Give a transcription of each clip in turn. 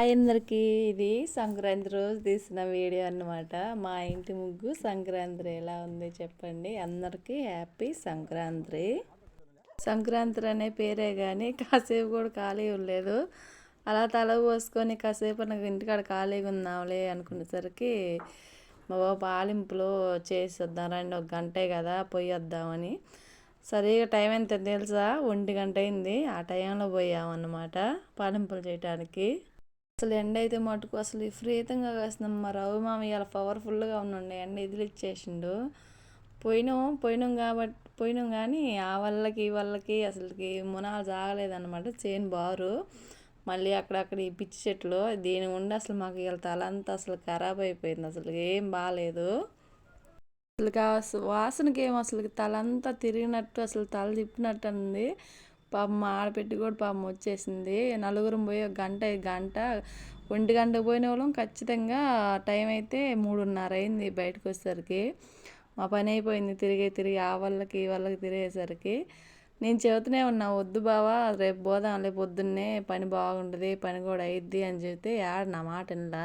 Hi అందరికీ ఇది సంక్రాంతి రోజు తీసిన వీడియో అన్నమాట. మా ఇంటి ముగ్గు సంక్రాంతి ఎలా ఉంది చెప్పండి? అందరికీ హ్యాపీ సంక్రాంతి. సంక్రాంతి అనే పేరే కానీ కాసేపు కూడా ఖాళీ ఉండలేదు. అలా తల పోసుకొని కాసేపు నాకు ఇంటికాడ ఖాళీగా ఉందాంలే అనుకునేసరికి మా బాబు పాలింపులో చేసేద్దాం రండి ఒక గంటే కదా పోయి వద్దామని సరిగా టైం ఎంత తెలుసా? ఒంటి గంట అయింది. ఆ టైంలో పోయామన్నమాట పాలింపులు చేయటానికి. అసలు ఎండ అయితే మటుకు అసలు విపరీతంగా వేస్తున్నాం మా రవి మామ ఇలా పవర్ఫుల్గా ఉండండి ఎండ ఎదిలిచ్చేసిండు పోయినాం పోయినాం కాబట్టి పోయినాం కానీ ఆ వాళ్ళకి ఈ వాళ్ళకి అసలుకి మునాలు జాగలేదన్నమాట చేను బారు. మళ్ళీ అక్కడక్కడ ఈ పిచ్చి చెట్లు దీని ఉండి అసలు మాకు ఇలా తల అంతా అసలు ఖరాబ్ అయిపోయింది అసలు ఏం బాగాలేదు అసలు వాసనకి ఏమో అసలు తలంతా తిరిగినట్టు అసలు తల తిప్పినట్టు ఉంది పాపం మా ఆడపెట్టి కూడా పాపం వచ్చేసింది. నలుగురం పోయి ఒక గంట గంట ఒంటి గంట పోయిన వాళ్ళం. ఖచ్చితంగా టైం అయితే మూడున్నర అయింది బయటకు వచ్చేసరికి. మా పని అయిపోయింది తిరిగి తిరిగి ఆ వాళ్ళకి ఈ వాళ్ళకి తిరిగేసరికి. నేను చెబుతూనే ఉన్నా వద్దు బావా రేపు పోదాం రేపు పొద్దున్నే పని బాగుంటుంది పని కూడా అయిద్ది అని చెబితే ఆడ నా మాట వినలా.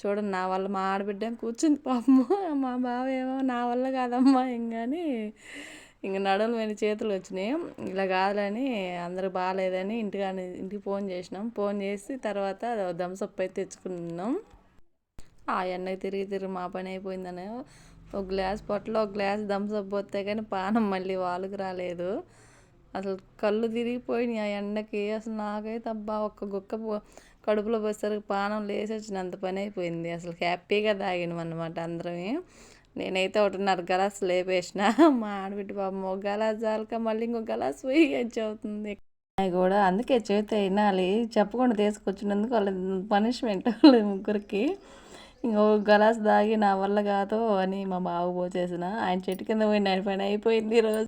చూడండి నా వల్ల మా ఆడబిడ్డ కూర్చుంది పాపము మా బావ ఏమో నా వల్ల కాదమ్మా కానీ ఇంక నడులు మీద చేతులు వచ్చినాయి. ఇలా కాదులని అందరూ బాగాలేదని ఇంటికాడ ఇంటికి ఫోన్ చేసినాం. ఫోన్ చేసి తర్వాత థమ్సప్ అయితే తెచ్చుకున్నాం. ఆ ఎండకి తిరిగి తిరిగి మా పని అయిపోయిందని. ఒక గ్లాస్ పొట్టలో ఒక గ్లాస్ థమ్సప్ పోతే కానీ పానం మళ్ళీ వాళ్ళకి రాలేదు. అసలు కళ్ళు తిరిగిపోయినాయి ఆ ఎండకి. అసలు నాకైతే అబ్బా ఒక్క గుక్క కడుపులో పోసేసరికి పానం లేచి వచ్చినంత పని అయిపోయింది. అసలు హ్యాపీగా తాగినాం అనమాట అందరమే. నేనైతే ఒకటిన్నర గలాస్ లేపేసిన. మా ఆడబిడ్డ పాపం ఒక గలాస్ జాలక మళ్ళీ ఇంకో గలాస్ పోయి అవుతుంది. కూడా అందుకే చేతి వినాలి చెప్పకుండా తీసుకొచ్చినందుకు వాళ్ళ పనిష్మెంట్ వాళ్ళ ముగ్గురికి. ఇంకో గలాస్ దాగి నా వల్ల కాదు అని మా బాబు పోసేసిన. ఆయన చెట్టు కింద పోయి నైన్ పని అయిపోయింది ఈరోజు